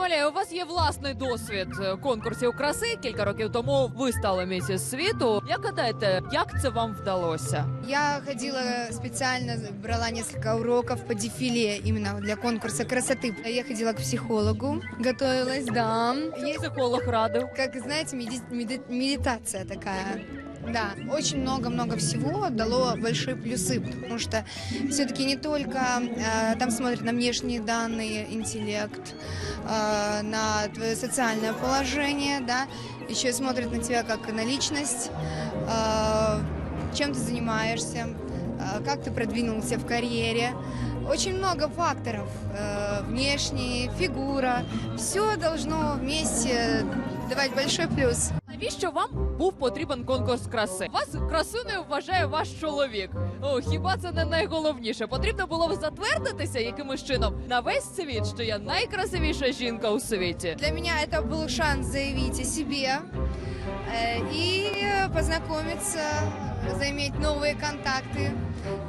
Амалія, у вас є власний досвід е, конкурсів краси. Кілька років тому ви стали місіс світу. Як гадаєте, як це вам вдалося? Я ходила специально, брала несколько уроков по дефиле именно для конкурса красоты. Я ходила к психологу, готовилась, да. Есть, Психолог радив. как знаете, меди- меди- медитация такая. Да, очень много-много всего дало большие плюсы, потому что все-таки не только э, там смотрят на внешние данные, интеллект, э, на твое социальное положение, да, еще и смотрят на тебя как на личность, э, чем ты занимаешься, э, как ты продвинулся в карьере. Очень много факторов. э, Внешний, фигура. Все должно вместе давать большой плюс. Навіщо вам був потрібен конкурс краси? Вас красунею вважає ваш чоловік. О, хіба це не найголовніше? Потрібно було б затвердитися якимось чином на весь світ, що я найкрасивіша жінка у світі. Для меня это был шанс заявить о себе э, и познакомиться, заиметь новые контакты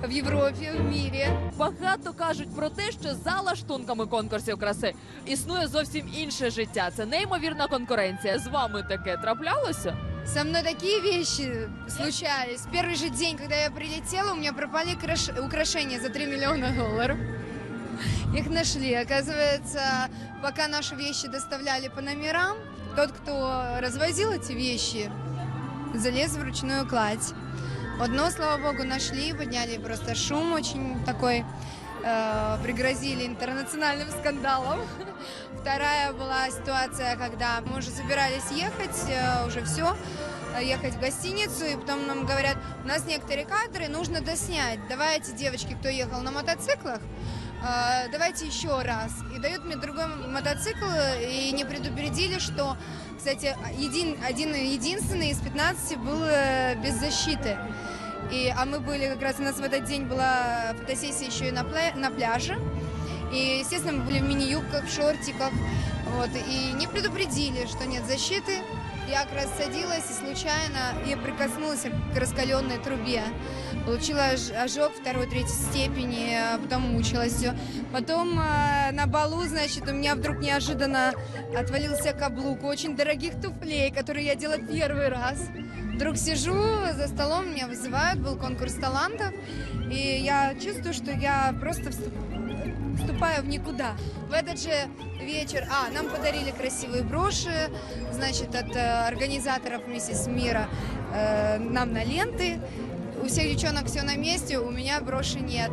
в Европе, в мире. Багато кажуть про те, що за лаштунками конкурсів краси існує зовсім інше життя. Це неймовірна конкуренція. З вами таке траплялося? Со мной такие вещи случались. Первый же день, когда я прилетела, у меня пропали краш- украшения за 3 миллиона долларов. Их нашли. Оказывается, пока наши вещи доставляли по номерам, тот, кто развозил эти вещи, залез в ручную кладь. Одно, слава богу, нашли, подняли просто шум очень такой, э, пригрозили интернациональным скандалом. Вторая была ситуация, когда мы уже собирались ехать, э, уже все, ехать в гостиницу, и потом нам говорят, у нас некоторые кадры нужно доснять. Давайте, девочки, кто ехал на мотоциклах, э, давайте еще раз. И дают мне другой мотоцикл, и не предупредили, что, кстати, един, один единственный из 15 был э, без защиты. И, а мы были как раз, у нас в этот день была фотосессия еще и на, пля- на пляже. И, естественно, мы были в мини-юбках, в шортиках. Вот, и не предупредили, что нет защиты. Я как раз садилась и случайно я прикоснулась к раскаленной трубе. Получила ож- ожог второй, третьей степени, а потом мучилась все. Потом э, на балу, значит, у меня вдруг неожиданно отвалился каблук очень дорогих туфлей, которые я делала первый раз. Вдруг сижу за столом, меня вызывают, был конкурс талантов, и я чувствую, что я просто вступ- вступаю в никуда. В этот же вечер, а, нам подарили красивые броши, значит, от э, организаторов «Миссис Мира» э, нам на ленты. У всех девчонок все на месте, у меня броши нет.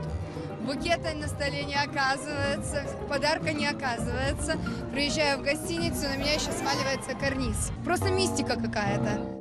Букета на столе не оказывается, подарка не оказывается. Приезжаю в гостиницу, на меня еще сваливается карниз. Просто мистика какая-то.